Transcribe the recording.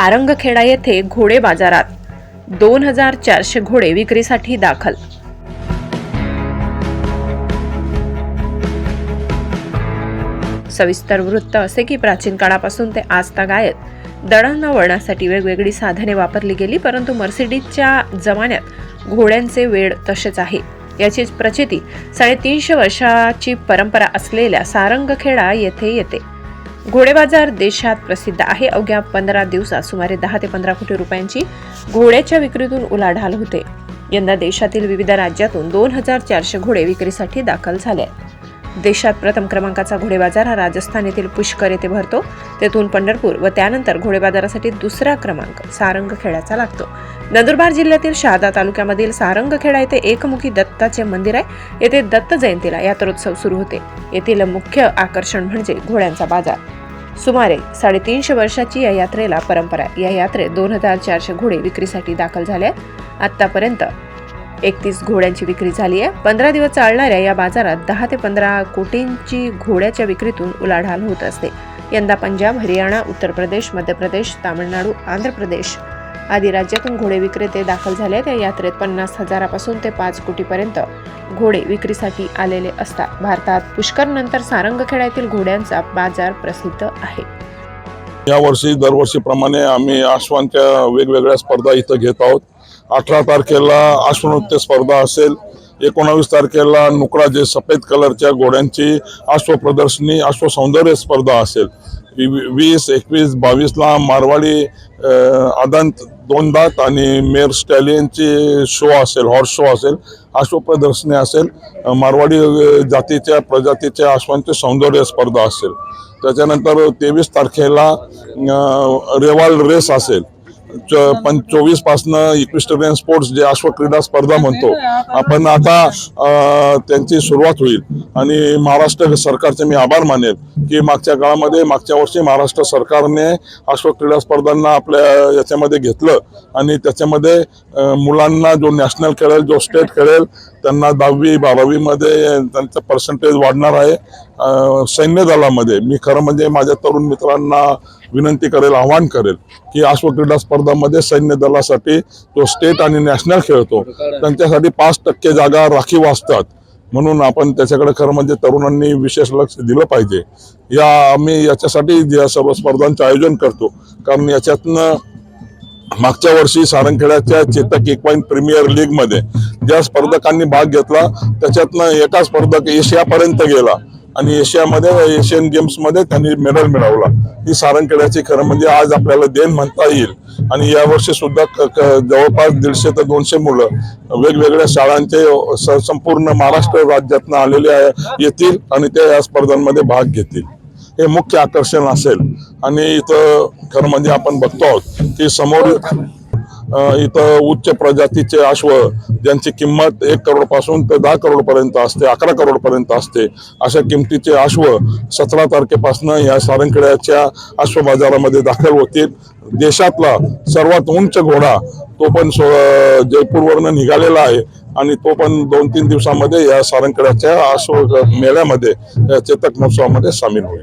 सारंगखेडा येथे घोडे बाजारात दोन हजार चारशे घोडे विक्रीसाठी दाखल. सविस्तर वृत्त असे की प्राचीन काळापासून ते आजतागायत दळणवळणासाठी वेगवेगळी साधने वापरली गेली परंतु मर्सिडीजच्या जमान्यात घोड्यांचे वेळ तसेच आहे. याचीच प्रचिती साडेतीनशे वर्षाची परंपरा असलेल्या सारंगखेडा येथे येते. घोडे बाजार देशात प्रसिद्ध आहे अवघ्या पंधरा दिवसात सुमारे दहा ते पंधरा कोटी रुपयांची घोड्याच्या विक्रीतून उलाढाल होते यंदा देशातील विविध राज्यातून दोन हजार चारशे घोडे विक्रीसाठी दाखल झाले आहेत. देशात प्रथम क्रमांकाचा घोडेबाजार हा राजस्थान येथील पुष्कर येथे भरतो. तेथून पंढरपूर व त्यानंतर घोडे बाजारासाठी दुसरा क्रमांक सारंगखेड्याचा लागतो. नंदुरबार जिल्ह्यातील शहादा तालुक्यामधील सारंगखेडा येथे एकमुखी दत्ताचे मंदिर आहे. येथे दत्त जयंतीला यात्रोत्सव सुरू होते. येथील मुख्य आकर्षण म्हणजे घोड्यांचा बाजार. सुमारे साडेतीनशे वर्षाची या यात्रेला परंपरा आहे. या यात्रेत दोन हजार चारशे घोडे विक्रीसाठी दाखल झाले आहेत. आतापर्यंत एकतीस घोड्यांची विक्री झाली आहे. पंधरा दिवस चालणाऱ्या या बाजारात दहा ते पंधरा कोटींची घोड्याच्या विक्रीतून उलाढाल होत असते. यंदा पंजाब हरियाणा उत्तर प्रदेश मध्य प्रदेश तामिळनाडू आंध्र प्रदेश आदी राज्यातून घोडे विक्रेते दाखल झाले आहेत. या यात्रेत पन्नास हजारापासून ते पाच कोटीपर्यंत घोडे विक्रीसाठी आलेले असतात. भारतात पुष्कर नंतर सारंगखेडा येथील घोड्यांचा बाजार प्रसिद्ध आहे. यावर्षी दरवर्षीप्रमाणे आम्ही आश्वांच्या वेगवेगळ्या स्पर्धा इथं घेत आहोत. अठरा तारखेला अश्वनृत्य स्पर्धा असेल एकोणावीस तारखेला नुकडा जे सफेद कलरच्या घोड्यांची अश्व प्रदर्शनी स्पर्धा असेल. वी- वीस एकवीस बावीसला मारवाडी आदंत दोन दात आणि मेर स्टॅलियनची शो असेल हॉर्स शो असेल अश्वप्रदर्शनी असेल. मारवाडी जातीच्या प्रजातीच्या अश्वांची सौंदर्य स्पर्धा असेल. त्याच्यानंतर तेवीस तारखेला रेवाल रेस असेल. च पण चोवीस पासनं इक्विस्टरियन स्पोर्ट्स जे अश्व क्रीडा स्पर्धा म्हणतो आपण आता त्यांची सुरुवात होईल. आणि महाराष्ट्र सरकारचे मी आभार मानेल की मागच्या काळामध्ये मागच्या वर्षी महाराष्ट्र सरकारने अश्व क्रीडा स्पर्धांना आपल्या याच्यामध्ये घेतलं. आणि त्याच्यामध्ये मुलांना जो नॅशनल खेळेल जो स्टेट खेळेल त्यांना दहावी बारावीमध्ये त्यांचं पर्सेंटेज वाढणार आहे. सैन्य दलामध्ये. मी खरं म्हणजे माझ्या तरुण मित्रांना विनंती करेल आवाहन करेल की अश्वक्रीडा स्पर्धामध्ये सैन्य दलासाठी जो स्टेट आणि नॅशनल खेळतो त्यांच्यासाठी पाच टक्के जागा राखीव असतात म्हणून आपण त्याच्याकडे खरं म्हणजे तरुणांनी विशेष लक्ष दिलं पाहिजे. या आम्ही याच्यासाठी या सर्व स्पर्धांचं आयोजन करतो. कारण याच्यातनं मागच्या वर्षी सारंगखेड्याच्या चेतक एक पॉईंट प्रीमियर लीगमध्ये ज्या स्पर्धकांनी भाग घेतला त्याच्यातनं एका स्पर्धक एशियापर्यंत गेला. आणि एशियामध्ये एशियन गेम्समध्ये त्यांनी मेडल मिळवला. ही सारंगखेड्याची खरं म्हणजे आज आपल्याला देण म्हणता येईल. आणि यावर्षी सुद्धा क- जवळपास दीडशे ते दोनशे मुलं वेगवेगळ्या शाळांचे स- संपूर्ण महाराष्ट्र राज्यातनं आलेले येतील आणि ते या स्पर्धांमध्ये भाग घेतील. हे मुख्य आकर्षण असेल. आणि इथं खरं म्हणजे आपण बघतो आहोत की समोर इथं उच्च प्रजातीचे अश्व ज्यांची किंमत एक करोडपासून ते दहा करोड पर्यंत असते अकरा करोड पर्यंत असते अशा किमतीचे अश्व सतरा तारखेपासून या सारंगखेड्याच्या अश्व बाजारामध्ये दाखल होतील. देशातला सर्वात उंच घोडा तो पण जयपूरवरनं निघालेला आहे. आणि तो पण दोन तीन दिवसामध्ये या सारंगखेड्याच्या अश्व मेळ्यामध्ये या चेतक महोत्सवामध्ये सामील होईल.